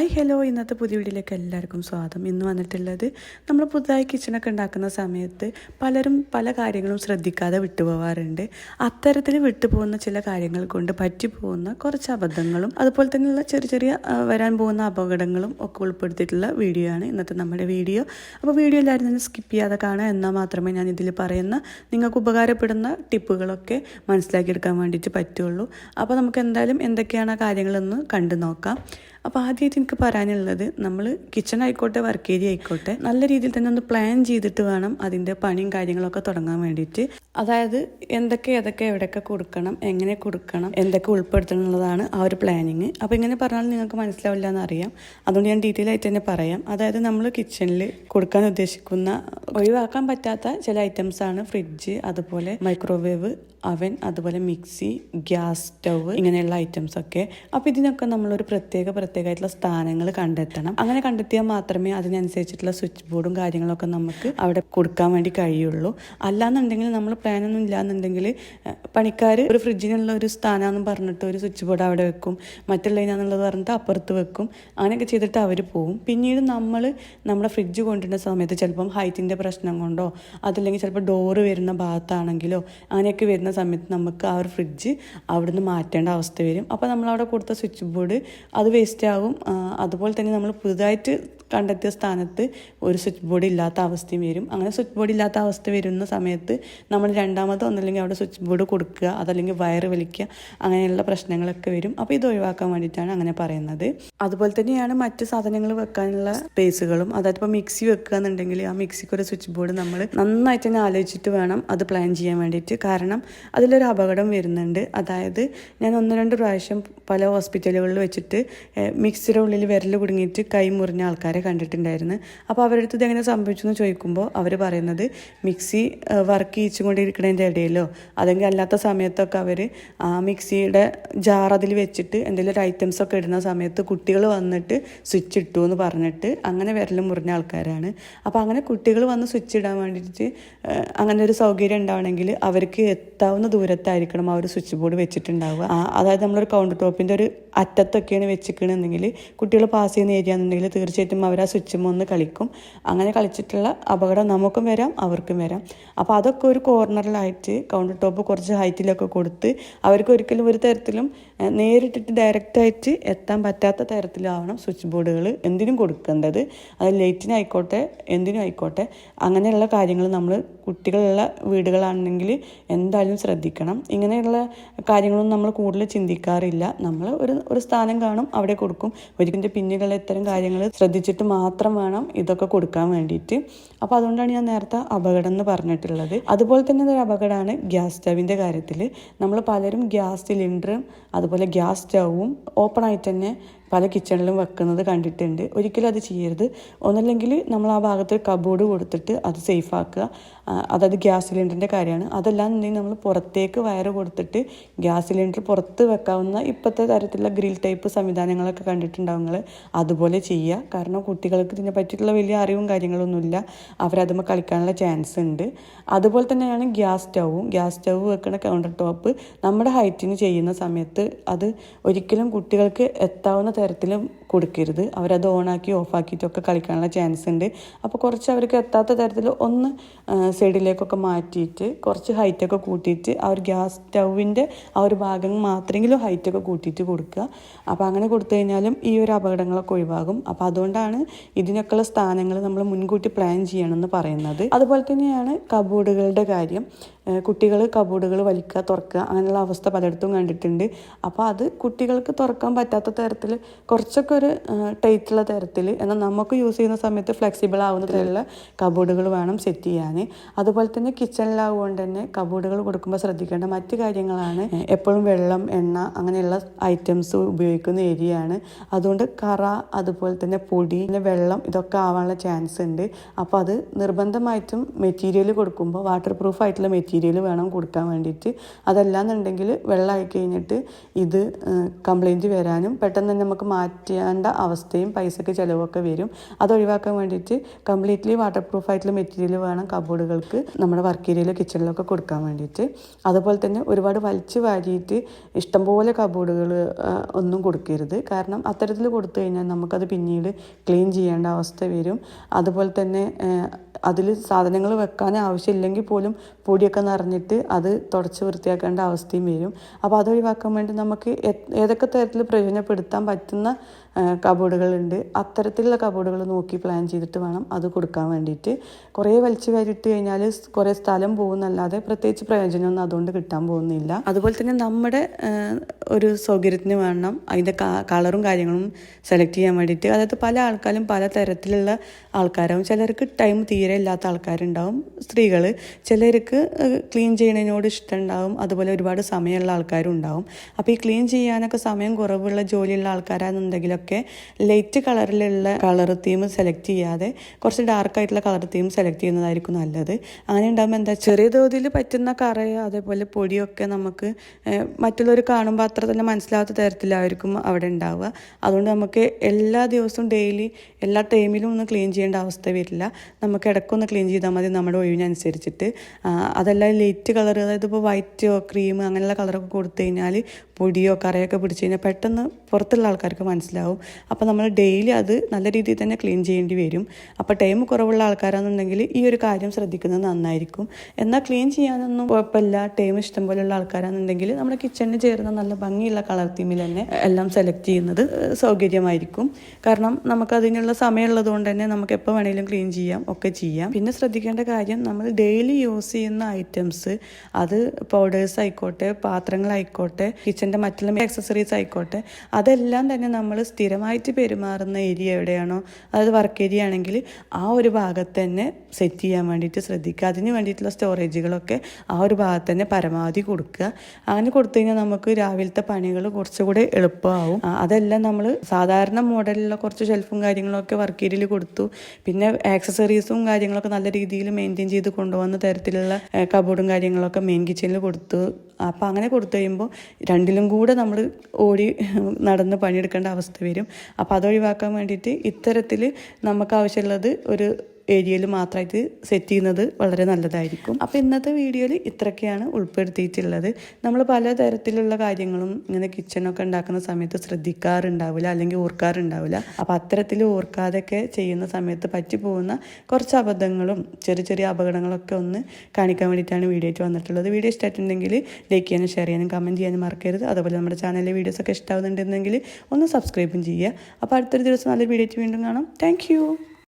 Hi hello. ഇന്നത്തെ പുതിയ വീഡിയോയിലേക്ക് എല്ലാവർക്കും സ്വാഗതം. ഇന്ന് വന്നിട്ടുള്ളത് നമ്മൾ പുതുതായി കിച്ചണൊക്കെ ഉണ്ടാക്കുന്ന സമയത്ത് പലരും പല കാര്യങ്ങളും ശ്രദ്ധിക്കാതെ വിട്ടുപോകാറുണ്ട് അത്തരത്തിൽ വിട്ടുപോകുന്ന ചില കാര്യങ്ങൾ കൊണ്ട് പറ്റിപ്പോകുന്ന കുറച്ച് അബദ്ധങ്ങളും അതുപോലെ തന്നെയുള്ള ചെറിയ ചെറിയ വരാൻ പോകുന്ന അപകടങ്ങളും ഒക്കെ ഉൾപ്പെടുത്തിയിട്ടുള്ള വീഡിയോ ആണ് ഇന്നത്തെ നമ്മുടെ വീഡിയോ അപ്പോൾ വീഡിയോ എല്ലാവരും തന്നെ സ്കിപ്പ് ചെയ്യാതെ കാണുക എന്നാൽ മാത്രമേ ഞാൻ ഇതിൽ പറയുന്ന നിങ്ങൾക്ക് ഉപകാരപ്പെടുന്ന ടിപ്പുകളൊക്കെ മനസ്സിലാക്കിയെടുക്കാൻ വേണ്ടിയിട്ട് പറ്റുള്ളൂ. അപ്പോൾ നമുക്ക് എന്തായാലും എന്തൊക്കെയാണ് കാര്യങ്ങളെന്ന് കണ്ടു നോക്കാം. അപ്പോൾ ആദ്യമായിട്ട് എനിക്ക് പറയാനുള്ളത് നമ്മൾ കിച്ചൺ ആയിക്കോട്ടെ വർക്ക് ഏരിയ ആയിക്കോട്ടെ നല്ല രീതിയിൽ തന്നെ ഒന്ന് പ്ലാൻ ചെയ്തിട്ട് വേണം അതിന്റെ പണിയും കാര്യങ്ങളൊക്കെ തുടങ്ങാൻ വേണ്ടിയിട്ട്. അതായത് എന്തൊക്കെ ഏതൊക്കെ എവിടെയൊക്കെ കൊടുക്കണം എങ്ങനെ കൊടുക്കണം എന്തൊക്കെ ഉൾപ്പെടുത്തണം എന്നുള്ളതാണ് ആ ഒരു പ്ലാനിങ് അപ്പോൾ ഇങ്ങനെ പറഞ്ഞാൽ നിങ്ങൾക്ക് മനസ്സിലാവില്ല എന്നറിയാം അതുകൊണ്ട് ഞാൻ ഡീറ്റെയിൽ ആയിട്ട് തന്നെ പറയാം. അതായത് നമ്മൾ കിച്ചണിൽ കൊടുക്കാൻ ഉദ്ദേശിക്കുന്ന ഒഴിവാക്കാൻ പറ്റാത്ത ചില ഐറ്റംസ് ആണ് ഫ്രിഡ്ജ് അതുപോലെ മൈക്രോവേവ് അവൻ അതുപോലെ മിക്സി ഗ്യാസ് സ്റ്റവ് ഇങ്ങനെയുള്ള ഐറ്റംസ് ഒക്കെ. അപ്പോൾ ഇതിനൊക്കെ നമ്മളൊരു പ്രത്യേക പ്രത്യേകമായിട്ടുള്ള സ്ഥാനങ്ങൾ കണ്ടെത്തണം. അങ്ങനെ കണ്ടെത്തിയാൽ മാത്രമേ അതിനനുസരിച്ചിട്ടുള്ള സ്വിച്ച് ബോർഡും കാര്യങ്ങളൊക്കെ നമുക്ക് അവിടെ കൊടുക്കാൻ വേണ്ടി കഴിയുള്ളൂ. അല്ലാന്നുണ്ടെങ്കിൽ നമ്മൾ പ്ലാനൊന്നും ഇല്ലാന്നുണ്ടെങ്കിൽ പണിക്കാർ ഒരു ഫ്രിഡ്ജിനുള്ള ഒരു സ്ഥാനമെന്ന് പറഞ്ഞിട്ട് ഒരു സ്വിച്ച് ബോർഡ് അവിടെ വെക്കും. മറ്റുള്ളതിനാന്നുള്ളത് പറഞ്ഞിട്ട് അപ്പുറത്ത് വെക്കും. അങ്ങനെയൊക്കെ ചെയ്തിട്ട് അവർ പോവും. പിന്നീട് നമ്മൾ നമ്മുടെ ഫ്രിഡ്ജ് കൊണ്ടുവരുന്ന സമയത്ത് ചിലപ്പം ഹൈറ്റിന്റെ പ്രശ്നം കൊണ്ടോ അതല്ലെങ്കിൽ ചിലപ്പോൾ ഡോറ് വരുന്ന ഭാഗത്താണെങ്കിലോ അങ്ങനെയൊക്കെ വരുന്ന സമയത്ത് നമുക്ക് ആ ഒരു ഫ്രിഡ്ജ് അവിടുന്ന് മാറ്റേണ്ട അവസ്ഥ വരും. അപ്പോൾ നമ്മൾ അവിടെ കൊടുത്ത സ്വിച്ച് ബോർഡ് അത് വേസ്റ്റ് ആകും ആ, അതുപോലെ തന്നെ നമ്മൾ പുതുതായിട്ട് കണ്ടെത്തിയ സ്ഥാനത്ത് ഒരു സ്വിച്ച് ബോർഡ് ഇല്ലാത്ത അവസ്ഥയും വരും. അങ്ങനെ സ്വിച്ച് ബോർഡ് ഇല്ലാത്ത അവസ്ഥ വരുന്ന സമയത്ത് നമ്മൾ രണ്ടാമത് ഒന്നല്ലെങ്കിൽ അവിടെ സ്വിച്ച് ബോർഡ് കൊടുക്കുക അതല്ലെങ്കിൽ വയറ് വലിക്കുക അങ്ങനെയുള്ള പ്രശ്നങ്ങളൊക്കെ വരും. അപ്പോൾ ഇത് ഒഴിവാക്കാൻ വേണ്ടിയിട്ടാണ് അങ്ങനെ പറയുന്നത്. അതുപോലെ തന്നെയാണ് മറ്റ് സാധനങ്ങൾ വെക്കാനുള്ള സ്പേസുകളും. അതായത് ഇപ്പോൾ മിക്സി വെക്കുക എന്നുണ്ടെങ്കിൽ ആ മിക്സിക്ക് ഒരു സ്വിച്ച് ബോർഡ് നമ്മൾ നന്നായിട്ട് തന്നെ ആലോചിച്ചിട്ട് വേണം അത് പ്ലാൻ ചെയ്യാൻ വേണ്ടിയിട്ട്. കാരണം അതിലൊരു അപകടം വരുന്നുണ്ട്. അതായത് ഞാൻ ഒന്ന് രണ്ട് പ്രാവശ്യം പല ഹോസ്പിറ്റലുകളിൽ വെച്ചിട്ട് മിക്സിയുടെ ഉള്ളിൽ വിരൽ കുടുങ്ങിയിട്ട് കൈ മുറിഞ്ഞ ആൾക്കാരെ കണ്ടിട്ടുണ്ടായിരുന്നു. അപ്പോൾ അവരുടെ അടുത്ത് ഇതെങ്ങനെ സംഭവിച്ചു എന്ന് ചോദിക്കുമ്പോൾ അവർ പറയുന്നത് മിക്സി വർക്ക് ചെയ്യിച്ചുകൊണ്ടിരിക്കുന്നതിന്റെ ഇടയിലോ അല്ലെങ്കിൽ അല്ലാത്ത സമയത്തൊക്കെ അവർ ആ മിക്സിയുടെ ജാർ അതിൽ വെച്ചിട്ട് എന്തെങ്കിലും ഒരു ഐറ്റംസ് ഒക്കെ ഇടുന്ന സമയത്ത് കുട്ടികൾ വന്നിട്ട് സ്വിച്ച് ഇട്ടു എന്ന് പറഞ്ഞിട്ട് അങ്ങനെ വിരൽ മുറിഞ്ഞ ആൾക്കാരാണ്. അപ്പോൾ അങ്ങനെ കുട്ടികൾ വന്ന് സ്വിച്ച് ഇടാൻ വേണ്ടിയിട്ട് അങ്ങനെ ഒരു സൗകര്യം ഉണ്ടാവണമെങ്കിൽ അവർക്ക് എത്താവുന്ന ദൂരത്തായിരിക്കണം ആ ഒരു സ്വിച്ച് ബോർഡ് വെച്ചിട്ടുണ്ടാവുക. അതായത് നമ്മളൊരു കൗണ്ടർ ടോപ്പിന്റെ ഒരു അറ്റത്തൊക്കെയാണ് വെച്ചിരിക്കണമെന്നുണ്ടെങ്കിൽ കുട്ടികൾ പാസ് ചെയ്യുന്ന ഏരിയ എന്നുണ്ടെങ്കിൽ തീർച്ചയായിട്ടും അവർ ആ സ്വിച്ചും ഒന്ന് കളിക്കും. അങ്ങനെ കളിച്ചിട്ടുള്ള അപകടം നമുക്കും വരാം അവർക്കും വരാം. അപ്പോൾ അതൊക്കെ ഒരു കോർണറിലായിട്ട് കൗണ്ടർ ടോപ്പ് കുറച്ച് ഹൈറ്റിലൊക്കെ കൊടുത്ത് അവർക്ക് ഒരിക്കലും ഒരു തരത്തിലും നേരിട്ടിട്ട് ഡയറക്റ്റായിട്ട് എത്താൻ പറ്റാത്ത തരത്തിലാവണം സ്വിച്ച് ബോർഡുകൾ എന്തിനും കൊടുക്കേണ്ടത്. അത് ലൈറ്റിനായിക്കോട്ടെ എന്തിനും ആയിക്കോട്ടെ. അങ്ങനെയുള്ള കാര്യങ്ങൾ നമ്മൾ കുട്ടികളുള്ള വീടുകളാണെങ്കിൽ എന്തായാലും ശ്രദ്ധിക്കണം. ഇങ്ങനെയുള്ള കാര്യങ്ങളൊന്നും നമ്മൾ കൂടുതൽ ചിന്തിക്കാറില്ല. നമ്മൾ ഒരു ഒരു സ്ഥാനം കാണും അവിടെ കൊടുക്കും. ഒരിക്കലിന്റെ പിന്നിലുള്ള ഇത്തരം കാര്യങ്ങൾ ശ്രദ്ധിച്ചിട്ട് മാത്രം വേണം ഇതൊക്കെ കൊടുക്കാൻ വേണ്ടിയിട്ട്. അപ്പോൾ അതുകൊണ്ടാണ് ഞാൻ നേരത്തെ അപകടം എന്ന് പറഞ്ഞിട്ടുള്ളത്. അതുപോലെ തന്നെ ഒരു അപകടമാണ് ഗ്യാസ് സ്റ്റവിന്റെ കാര്യത്തിൽ. നമ്മൾ പലരും ഗ്യാസ് സിലിണ്ടറും അതുപോലെ ഗ്യാസ് സ്റ്റവും ഓപ്പൺ ആയിട്ട് തന്നെ പല കിച്ചണിലും വെക്കുന്നത് കണ്ടിട്ടുണ്ട്. ഒരിക്കലും അത് ചെയ്യരുത്. ഒന്നല്ലെങ്കിൽ നമ്മൾ ആ ഭാഗത്ത് കബോർഡ് കൊടുത്തിട്ട് അത് സേഫ് ആക്കുക. അതായത് ഗ്യാസ് സിലിണ്ടറിന്റെ കാര്യമാണ്. അതല്ലാന്നുണ്ടെങ്കിൽ നമ്മൾ പുറത്തേക്ക് വയറ് കൊടുത്തിട്ട് ഗ്യാസ് സിലിണ്ടർ പുറത്ത് വെക്കാവുന്ന ഇപ്പോഴത്തെ തരത്തിലുള്ള ഗ്രിൽ ടൈപ്പ് സംവിധാനങ്ങളൊക്കെ കണ്ടിട്ടുണ്ടാവും നിങ്ങൾ അതുപോലെ ചെയ്യുക. കാരണം കുട്ടികൾക്ക് ഇതിനെ പറ്റിയിട്ടുള്ള വലിയ അറിവും കാര്യങ്ങളൊന്നുമില്ല. അവരതുമ്പോൾ കളിക്കാനുള്ള ചാൻസ് ഉണ്ട്. അതുപോലെ തന്നെയാണ് ഗ്യാസ് സ്റ്റൗവും. ഗ്യാസ് സ്റ്റൗവ് വെക്കുന്ന കൗണ്ടർ ടോപ്പ് നമ്മുടെ ഹൈറ്റിന് ചെയ്യുന്ന സമയത്ത് അത് ഒരിക്കലും കുട്ടികൾക്ക് എത്താവുന്ന തരത്തിലും കൊടുക്കരുത്. അവരത് ഓണാക്കി ഓഫാക്കിയിട്ടൊക്കെ കളിക്കാനുള്ള ചാൻസ് ഉണ്ട്. അപ്പോൾ കുറച്ച് അവർക്ക് എത്താത്ത തരത്തിൽ ഒന്ന് സൈഡിലേക്കൊക്കെ മാറ്റിയിട്ട് കുറച്ച് ഹൈറ്റൊക്കെ കൂട്ടിയിട്ട് ആ ഒരു ഗ്യാസ് സ്റ്റൗവിന്റെ ആ ഒരു ഭാഗം മാത്രമെങ്കിലും ഹൈറ്റൊക്കെ കൂട്ടിയിട്ട് കൊടുക്കുക. അപ്പോൾ അങ്ങനെ കൊടുത്തു കഴിഞ്ഞാലും ഈ ഒരു അപകടങ്ങളൊക്കെ ഒഴിവാകും. അപ്പോൾ അതുകൊണ്ടാണ് ഇതിനൊക്കെയുള്ള സ്ഥാനങ്ങൾ നമ്മൾ മുൻകൂട്ടി പ്ലാൻ ചെയ്യണമെന്ന് പറയുന്നത്. അതുപോലെ തന്നെയാണ് കബോർഡുകളുടെ കാര്യം. കുട്ടികൾ കബോർഡുകൾ വലിക്കുക തുറക്കുക അങ്ങനെയുള്ള അവസ്ഥ പലയിടത്തും കണ്ടിട്ടുണ്ട്. അപ്പോൾ അത് കുട്ടികൾക്ക് തുറക്കാൻ പറ്റാത്ത തരത്തിൽ കുറച്ചൊക്കെ ഒരു ടൈറ്റുള്ള തരത്തിൽ. എന്നാൽ നമുക്ക് യൂസ് ചെയ്യുന്ന സമയത്ത് ഫ്ലെക്സിബിൾ ആവുന്ന തരത്തിലുള്ള കബോർഡുകൾ വേണം സെറ്റ് ചെയ്യാൻ. അതുപോലെ തന്നെ കിച്ചണിലാവുകൊണ്ട് തന്നെ കബോർഡുകൾ കൊടുക്കുമ്പോൾ ശ്രദ്ധിക്കേണ്ട മറ്റു കാര്യങ്ങളാണ്. എപ്പോഴും വെള്ളം എണ്ണ അങ്ങനെയുള്ള ഐറ്റംസ് ഉപയോഗിക്കുന്ന ആണ്. അതുകൊണ്ട് കറ അതുപോലെ തന്നെ പൊടി പിന്നെ വെള്ളം ഇതൊക്കെ ആവാനുള്ള ചാൻസ് ഉണ്ട്. അപ്പോൾ അത് നിർബന്ധമായിട്ടും മെറ്റീരിയൽ കൊടുക്കുമ്പോൾ വാട്ടർ പ്രൂഫ് ആയിട്ടുള്ള മെറ്റീരിയൽ വേണം കൊടുക്കാൻ വേണ്ടിയിട്ട്. അതല്ലാന്നുണ്ടെങ്കിൽ വെള്ളമായി കഴിഞ്ഞിട്ട് ഇത് കംപ്ലൈന്റ് വരാനും പെട്ടെന്ന് തന്നെ നമുക്ക് മാറ്റിയ വാങ്ങേണ്ട അവസ്ഥയും പൈസക്ക് ചിലവൊക്കെ വരും. അത് ഒഴിവാക്കാൻ വേണ്ടിയിട്ട് കംപ്ലീറ്റ്ലി വാട്ടർ പ്രൂഫ് ആയിട്ടുള്ള മെറ്റീരിയൽ വേണം കബോർഡുകൾക്ക് നമ്മുടെ വർക്ക് ഏരിയയിലോ കിച്ചണിലൊക്കെ കൊടുക്കാൻ വേണ്ടിയിട്ട്. അതുപോലെ തന്നെ ഒരുപാട് വലിച്ചു വാരിയിട്ട് ഇഷ്ടംപോലെ കബോർഡുകൾ ഒന്നും കൊടുക്കരുത്. കാരണം അത്തരത്തിൽ കൊടുത്തു കഴിഞ്ഞാൽ നമുക്കത് പിന്നീട് ക്ലീൻ ചെയ്യേണ്ട അവസ്ഥ വരും. അതുപോലെ തന്നെ അതിൽ സാധനങ്ങൾ വെക്കാൻ ആവശ്യമില്ലെങ്കിൽ പോലും പൊടിയൊക്കെ നിറഞ്ഞിട്ട് അത് തുടച്ച് വൃത്തിയാക്കേണ്ട അവസ്ഥയും വരും. അപ്പോൾ അത് ഒഴിവാക്കാൻ വേണ്ടി നമുക്ക് ഏതൊക്കെ തരത്തിൽ പ്രയോജനപ്പെടുത്താൻ പറ്റുന്ന കബോർഡുകളുണ്ട് അത്തരത്തിലുള്ള കബോർഡുകൾ നോക്കി പ്ലാൻ ചെയ്തിട്ട് വേണം അത് കൊടുക്കാൻ വേണ്ടിയിട്ട്. കുറേ വലിച്ചു വാരിട്ട് കഴിഞ്ഞാൽ കുറേ സ്ഥലം പോകുന്നല്ലാതെ പ്രത്യേകിച്ച് പ്രയോജനമൊന്നും അതുകൊണ്ട് കിട്ടാൻ പോകുന്നില്ല. അതുപോലെ തന്നെ നമ്മുടെ ഒരു സൗകര്യത്തിന് വേണം. അതിന്റെ കളറും കാര്യങ്ങളും സെലക്ട് ചെയ്യാൻ വേണ്ടിയിട്ട്. അതായത് പല ആൾക്കാരും പല തരത്തിലുള്ള ആൾക്കാരാവും. ചിലർക്ക് ടൈം തീരെ ഇല്ലാത്ത ആൾക്കാരുണ്ടാവും. സ്ത്രീകൾ ചിലർക്ക് ക്ലീൻ ചെയ്യുന്നതിനോട് ഇഷ്ടമുണ്ടാവും. അതുപോലെ ഒരുപാട് സമയമുള്ള ആൾക്കാരും ഉണ്ടാവും. അപ്പോൾ ഈ ക്ലീൻ ചെയ്യാനൊക്കെ സമയം കുറവുള്ള ജോലിയുള്ള ആൾക്കാരാണെന്നുണ്ടെങ്കിലൊക്കെ ലൈറ്റ് കളറിലുള്ള കളർ തീം സെലക്ട് ചെയ്യാതെ കുറച്ച് ഡാർക്ക് ആയിട്ടുള്ള കളർ തീം സെലക്ട് ചെയ്യുന്നതായിരിക്കും നല്ലത്. അങ്ങനെ ഉണ്ടാകുമ്പോൾ എന്താ ചെറിയ തോതിൽ പറ്റുന്ന കറയോ അതേപോലെ പൊടിയൊക്കെ നമുക്ക് മറ്റുള്ളവർ കാണുമ്പോൾ അത്ര തന്നെ മനസ്സിലാവാത്ത തരത്തിലായിരിക്കും അവിടെ ഉണ്ടാവുക. അതുകൊണ്ട് നമുക്ക് എല്ലാ ദിവസവും ഡെയിലി എല്ലാ ടൈമിലും ഒന്ന് ക്ലീൻ ചെയ്യേണ്ട അവസ്ഥ വരില്ല. നമുക്ക് ഇടയ്ക്കൊന്ന് ക്ലീൻ ചെയ്താൽ മതി നമ്മുടെ ഒഴിവിനനുസരിച്ചിട്ട്. അതല്ല ലൈറ്റ് കളർ അതായത് ഇപ്പോൾ വൈറ്റോ ക്രീം അങ്ങനെയുള്ള കളറൊക്കെ കൊടുത്തു കഴിഞ്ഞാൽ പൊടിയോ കറയൊക്കെ പിടിച്ചു കഴിഞ്ഞാൽ പെട്ടെന്ന് പുറത്തുള്ള ആൾക്കാർക്ക് മനസ്സിലാവും. അപ്പോൾ നമ്മൾ ഡെയിലി അത് നല്ല രീതിയിൽ തന്നെ ക്ലീൻ ചെയ്യേണ്ടി വരും. അപ്പോൾ ടൈം കുറവുള്ള ആൾക്കാരാണെന്നുണ്ടെങ്കിൽ ഈ ഒരു കാര്യം ശ്രദ്ധിക്കുന്നത് നന്നായിരിക്കും. എന്നാൽ ക്ലീൻ ചെയ്യാനൊന്നും കുഴപ്പമില്ല. ടൈം ഇഷ്ടം പോലെയുള്ള ആൾക്കാരാണെന്നുണ്ടെങ്കിൽ നമ്മുടെ കിച്ചണിന് ചേർന്ന നല്ല ഭംഗിയുള്ള കളർ തീമിൽ തന്നെ എല്ലാം സെലക്ട് ചെയ്യുന്നത് സൗകര്യമായിരിക്കും. കാരണം നമുക്ക് അതിനുള്ള സമയമുള്ളത് കൊണ്ട് തന്നെ നമുക്ക് എപ്പോൾ വേണമെങ്കിലും ക്ലീൻ ചെയ്യാം ഒക്കെ ചെയ്യാം. പിന്നെ ശ്രദ്ധിക്കേണ്ട കാര്യം നമ്മൾ ഡെയിലി യൂസ് ചെയ്യുന്ന ഐറ്റംസ് അത് പൗഡേഴ്സ് ആയിക്കോട്ടെ പാത്രങ്ങളായിക്കോട്ടെ കിച്ചന്റെ മറ്റുള്ള ആക്സസറീസ് ആയിക്കോട്ടെ അതെല്ലാം തന്നെ നമ്മൾ സ്ഥിരമായിട്ട് പെരുമാറുന്ന ഏരിയ എവിടെയാണോ? അതായത് വർക്ക് ഏരിയ ആണെങ്കിൽ ആ ഒരു ഭാഗത്ത് തന്നെ സെറ്റ് ചെയ്യാൻ വേണ്ടിയിട്ട് ശ്രദ്ധിക്കുക. അതിന് വേണ്ടിയിട്ടുള്ള സ്റ്റോറേജുകളൊക്കെ ആ ഒരു ഭാഗത്ത് തന്നെ പരമാവധി കൊടുക്കുക. അങ്ങനെ കൊടുത്തു കഴിഞ്ഞാൽ നമുക്ക് രാവിലത്തെ പണികൾ കുറച്ചുകൂടെ എളുപ്പമാവും. അതെല്ലാം നമ്മൾ സാധാരണ മോഡലിലുള്ള കുറച്ച് ഷെൽഫും കാര്യങ്ങളൊക്കെ വർക്ക് ഏരിയയിൽ കൊടുത്തു. പിന്നെ ആക്സസറീസും കാര്യങ്ങളൊക്കെ നല്ല രീതിയിൽ മെയിന്റെയിൻ ചെയ്ത് കൊണ്ടുപോകുന്ന തരത്തിലുള്ള കബോർഡും കാര്യങ്ങളൊക്കെ മെയിൻ കിച്ചണിൽ കൊടുത്തു. അപ്പം അങ്ങനെ കൊടുത്തു കഴിയുമ്പോൾ രണ്ടിലും കൂടെ നമ്മൾ ഓടി നടന്ന് പണിയെടുക്കേണ്ട അവസ്ഥ വരും. അപ്പോൾ അതൊഴിവാക്കാൻ വേണ്ടിയിട്ട് ഇത്തരത്തിൽ നമുക്ക് ആവശ്യമുള്ളത് ഒരു ഏരിയയിൽ മാത്രമായിട്ട് സെറ്റ് ചെയ്യുന്നത് വളരെ നല്ലതായിരിക്കും. അപ്പോൾ ഇന്നത്തെ വീഡിയോയിൽ ഇത്രയൊക്കെയാണ് ഉൾപ്പെടുത്തിയിട്ടുള്ളത്. നമ്മൾ പലതരത്തിലുള്ള കാര്യങ്ങളും ഇങ്ങനെ കിച്ചണൊക്കെ ഉണ്ടാക്കുന്ന സമയത്ത് ശ്രദ്ധിക്കാറുണ്ടാവില്ല അല്ലെങ്കിൽ ഓർക്കാറുണ്ടാവില്ല. അപ്പോൾ അത്തരത്തിൽ ഓർക്കാതെയൊക്കെ ചെയ്യുന്ന സമയത്ത് പറ്റിപ്പോകുന്ന കുറച്ച് അബദ്ധങ്ങളും ചെറിയ ചെറിയ അപകടങ്ങളൊക്കെ ഒന്ന് കാണിക്കാൻ വേണ്ടിയിട്ടാണ് വീഡിയോ ആയിട്ട് വന്നിട്ടുള്ളത്. വീഡിയോ ഇഷ്ടമായിട്ടുണ്ടെങ്കിൽ ലൈക്ക് ചെയ്യാനും ഷെയർ ചെയ്യാനും കമന്റ് ചെയ്യാനും മറക്കരുത്. അതുപോലെ നമ്മുടെ ചാനലിലെ വീഡിയോസൊക്കെ ഇഷ്ടമാവുന്നുണ്ടെങ്കിൽ ഒന്ന് സബ്സ്ക്രൈബും ചെയ്യുക. അപ്പോൾ അടുത്തൊരു ദിവസം നല്ലൊരു വീഡിയോ വീണ്ടും കാണാം. താങ്ക്